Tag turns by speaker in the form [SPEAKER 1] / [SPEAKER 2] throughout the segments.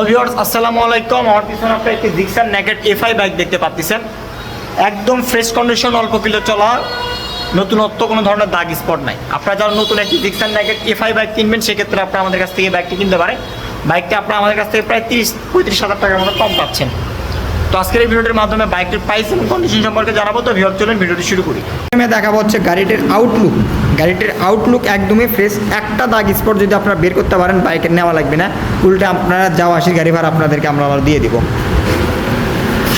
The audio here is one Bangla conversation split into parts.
[SPEAKER 1] ভিউয়ার্স আসসালামু আলাইকুম। আমার পিছনে আপনার একটি জিক্সার নেকেট এফআই বাইক দেখতে পাচ্ছেন। একদম ফ্রেশ কন্ডিশন অল্প কিলো চলা নতুনত্ব কোনো ধরনের দাগ স্পট নাই। আপনারা যারা নতুন একটি জিক্সার নেকেট এফআই বাইক কিনবেন, সেক্ষেত্রে আপনারা আমাদের কাছ থেকে বাইকটি কিনতে পারেন। বাইকটা আপনারা আমাদের কাছ থেকে প্রায় তিরিশ, পঁয়ত্রিশ হাজার টাকার মতো কম পাচ্ছেন। তো আজকের এই ভিডিওটির মাধ্যমে বাইকটির প্রাইস এবং কন্ডিশন সম্পর্কে জানাব। তো ভিউয়ার চলুন ভিডিওটি শুরু করি।
[SPEAKER 2] প্রথমে দেখাবো হচ্ছে গাড়িটির আউটলুক গাড়িটির আউটলুক একদমই ফ্রেশ একটা দাগ স্পট যদি আপনারা বের করতে পারেন বাইকের নেওয়া লাগবে না। উল্টে আপনারা যাওয়া আসি, গাড়ি ভাড়া আপনাদেরকে আমরা আবার দিয়ে দিব।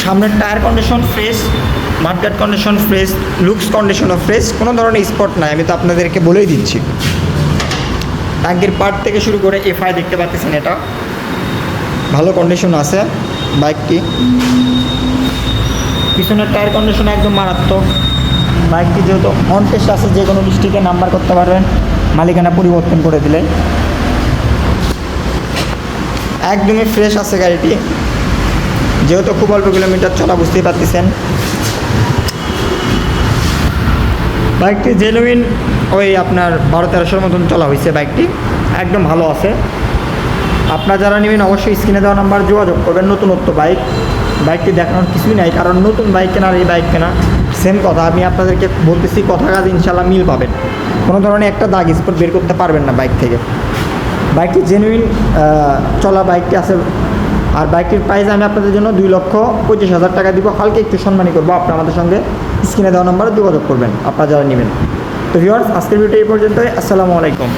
[SPEAKER 2] সামনের tyre condition fresh market condition fresh looks কন্ডিশনও fresh কোনো ধরনের স্পট নাই। আমি তো আপনাদেরকে বলেই দিচ্ছি। ট্যাঙ্কের পার্ট থেকে শুরু করে এফআই দেখতে পাচ্ছেন এটা। ভালো কন্ডিশন আছে বাইকটি পিছনের টায়ার কন্ডিশন একদম মারাত্মক। বাইকটি যেহেতু অন টেস্ট আছে, যে কোনো ডিস্ট্রিক্টে নাম্বার করতে পারবেন। মালিকানা পরিবর্তন করে দিলে। একদমই ফ্রেশ আছে গাড়িটি। যেহেতু খুব অল্প কিলোমিটার চলা, বুঝতেই পারতেছেন। বাইকটি জেনুইন ওই আপনার বারো তেরোশোর মতন চলা হয়েছে বাইকটি। একদম ভালো আছে। আপনারা যারা নেবেন, অবশ্যই স্ক্রিনে দেওয়া নাম্বার যোগাযোগ করবেন। নতুনত্ব বাইক। বাইকটি দেখানোর কিছুই নাই, কারণ নতুন বাইক কেনা আর এই বাইক কেনা। সেম কথা, আমি আপনাদেরকে বলতেছি কথা কাজ ইনশাল্লাহ মিল পাবেন। কোনো ধরনের একটা দাগ স্পট বের করতে পারবেন না বাইক থেকে। বাইকটি জেনুইন চলা বাইকটি আছে। আর বাইকটির প্রাইস আমি আপনাদের জন্য দুই লক্ষ পঁচিশ হাজার টাকা দিব। হালকা একটু সম্মানী করব, আপনারা আমাদের সঙ্গে স্ক্রিনে দেওয়া নাম্বারে যোগাযোগ করবেন, আপনারা যারা নেবেন। তো ভিউয়ার্স আজকের ভিডিও এই পর্যন্তই, আসসালামু আলাইকুম।